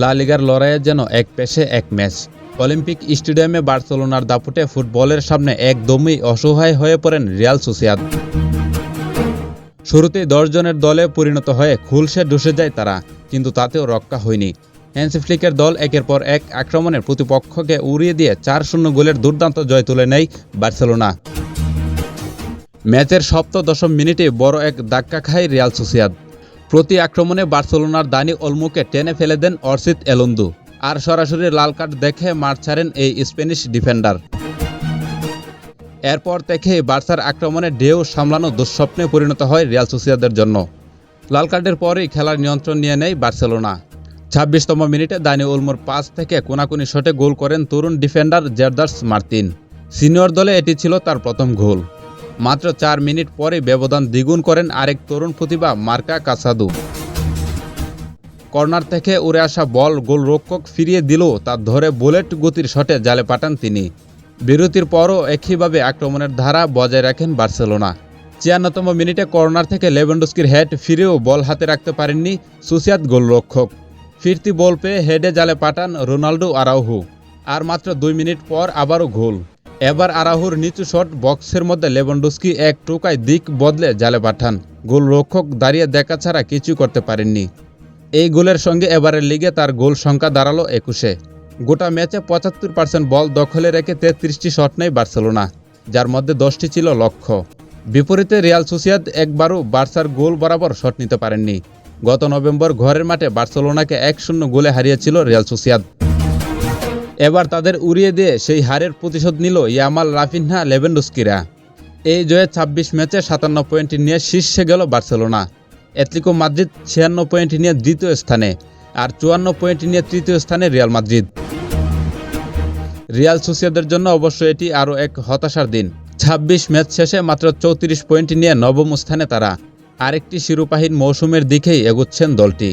লা লিগার লড়াইয়ে যেন এক পেশে এক ম্যাচ। অলিম্পিক স্টেডিয়ামে বার্সেলোনার দাপুটে ফুটবলের সামনে একদমই অসহায় হয়ে পড়েন রিয়াল সোসিয়াদ। শুরুতেই দশজনের দলে পরিণত হয়ে খুলসে ডুসে যায় তারা, কিন্তু তাতেও রক্ষা হয়নি। হ্যান্সি ফ্লিকের দল একের পর এক আক্রমণের প্রতিপক্ষকে উড়িয়ে দিয়ে চার শূন্য গোলের দুর্দান্ত জয় তুলে নেয় বার্সেলোনা। ম্যাচের সপ্তদশম মিনিটে বড় এক ধাক্কা খায় রিয়াল সোসিয়াদ। প্রতি আক্রমণে বার্সেলোনার দানি অলমুকে টেনে ফেলে দেন অর্সিত এলন্দু। আর সরাসরি লাল কার্ড দেখে মাঠ ছাড়েন এই স্প্যানিশ ডিফেন্ডার। এরপর থেকে বার্সার আক্রমণে ঢেউ সামলানো দুঃস্বপ্নে পরিণত হয় রিয়াল সোসিয়াদের জন্য। লাল কার্ডের পরেই খেলার নিয়ন্ত্রণ নিয়ে নেয় বার্সেলোনা। ছাব্বিশতম মিনিটে দানি উলমোর পাস থেকে কোনাকুনি শটে গোল করেন তরুণ ডিফেন্ডার জেরদার্স মার্তিন। সিনিয়র দলে এটি ছিল তার প্রথম গোল। মাত্র চার মিনিট পরে ব্যবধান দ্বিগুণ করেন আরেক তরুণ প্রতিভা মার্কা কাসাদু। কর্নার থেকে উড়ে আসা বল গোলরক্ষক ফিরিয়ে দিলেও তা ধরে বুলেট গতির শটে জালে পাঠান তিনি। বিরতির পরও একইভাবে আক্রমণের ধারা বজায় রাখেন বার্সেলোনা। ছিয়ান্নতম মিনিটে কর্নার থেকে লেভেন্ডস্কির হেড ফিরেও বল হাতে রাখতে পারেননি সুসিয়াত গোলরক্ষক। ফিরতি বল পেয়ে হেডে জালে পাঠান রোনাল্ডো আরাউহু। আর মাত্র দুই মিনিট পর আবারও গোল। এবার আরাহুর নিচু শট বক্সের মধ্যে লেবন্ডস্কি এক টোকায় দিক বদলে জালে পাঠান। গোলরক্ষক দাঁড়িয়ে দেখা ছাড়া কিছু করতে পারেননি। এই গোলের সঙ্গে এবারের লিগে তার গোল সংখ্যা দাঁড়াল একুশে। গোটা ম্যাচে পঁচাত্তর পার্সেন্ট বল দখলে রেখে তেত্রিশটি শট নেয় বার্সেলোনা, যার মধ্যে দশটি ছিল লক্ষ্য। বিপরীতে রিয়াল সুসিয়াদ একবারও বার্সার গোল বরাবর শট নিতে পারেননি। গত নভেম্বর ঘরের মাঠে বার্সেলোনাকে এক শূন্য গোলে হারিয়েছিল রিয়াল সুসিয়াদ। এবার তাদের উড়িয়ে দিয়ে সেই হারের প্রতিশোধ নিল ইয়ামাল রাফিনহা লেভেন্ডুস্কিরা। এই জয়ে ২৬ ম্যাচে সাতান্ন পয়েন্ট নিয়ে শীর্ষে গেল বার্সেলোনা। অ্যাটলিকো মাদ্রিদ ছিয়ান্ন পয়েন্ট নিয়ে দ্বিতীয় স্থানে আর চুয়ান্ন পয়েন্ট নিয়ে তৃতীয় স্থানে রিয়াল মাদ্রিদ। রিয়াল সুসিয়াদের জন্য অবশ্য এটি আরও এক হতাশার দিন। ২৬ ম্যাচ শেষে মাত্র চৌত্রিশ পয়েন্ট নিয়ে নবম স্থানে তারা। আরেকটি শিরোপাহীন মৌসুমের দিকেই এগুচ্ছেন দলটি।